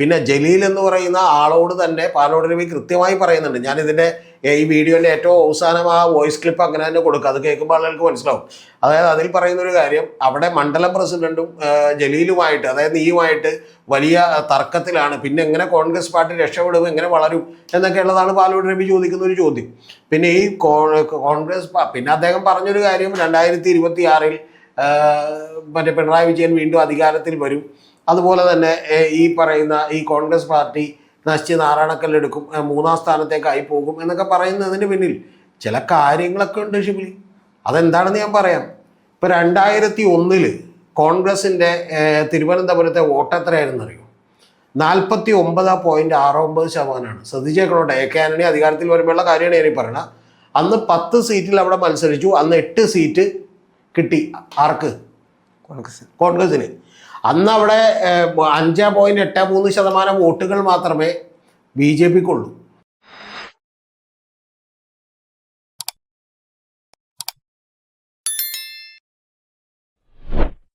പിന്നെ ജലീൽ എന്ന് പറയുന്ന ആളോട് തന്നെ പാലോട് രവി കൃത്യമായി പറയുന്നുണ്ട്. ഞാൻ ഇതിന്റെ ഈ വീഡിയോന്റെ ഏറ്റവും അവസാനം ആ വോയിസ് ക്ലിപ്പ് അങ്ങനെ തന്നെ കൊടുക്കുക അത് കേൾക്കുമ്പോൾ ആളുകൾക്ക് മനസ്സിലാവും. അതായത് അതിൽ പറയുന്ന ഒരു കാര്യം അവിടെ മണ്ഡലം പ്രസിഡന്റും ജലീലുമായിട്ട് അതായത് നീയുമായിട്ട് വലിയ തർക്കത്തിലാണ്. പിന്നെ എങ്ങനെ കോൺഗ്രസ് പാർട്ടി രക്ഷപ്പെടും എങ്ങനെ വളരും എന്നൊക്കെ ഉള്ളതാണ് പാലോട് രവി ചോദിക്കുന്ന ഒരു ചോദ്യം. പിന്നെ ഈ കോൺഗ്രസ് പിന്നെ അദ്ദേഹം പറഞ്ഞൊരു കാര്യം രണ്ടായിരത്തി ഇരുപത്തി ആറിൽ മറ്റേ പിണറായി വിജയൻ വീണ്ടും അധികാരത്തിൽ വരും. അതുപോലെ തന്നെ ഈ പറയുന്ന ഈ കോൺഗ്രസ് പാർട്ടി നശിച്ച് നാരായണക്കല്ലെടുക്കും മൂന്നാം സ്ഥാനത്തേക്കായി പോകും എന്നൊക്കെ പറയുന്നതിന് പിന്നിൽ ചില കാര്യങ്ങളൊക്കെ ഉണ്ട് ഷിബിലി അതെന്താണെന്ന് ഞാൻ പറയാം. ഇപ്പം രണ്ടായിരത്തി ഒന്നിൽ കോൺഗ്രസിന്റെ തിരുവനന്തപുരത്തെ വോട്ട് എത്രയായിരുന്നു അറിയോ നാൽപ്പത്തി ഒമ്പത് പോയിന്റ് ആറ് ഒമ്പത് ശതമാനമാണ് ശ്രദ്ധിച്ചേക്കണോട്ടെ എ കെ ആന്റണി അധികാരത്തിൽ വരുമ്പോഴുള്ള കാര്യമാണ് ഈ പറയണത്. അന്ന് പത്ത് സീറ്റിൽ അവിടെ മത്സരിച്ചു അന്ന് എട്ട് സീറ്റ് കിട്ടി. ആർക്ക്? കോൺഗ്രസ് കോൺഗ്രസിന് അന്ന് അവിടെ അഞ്ച് പോയിന്റ് എട്ട് മൂന്ന് ശതമാനം വോട്ടുകൾ മാത്രമേ ബി ജെ പിക്കുള്ളൂ.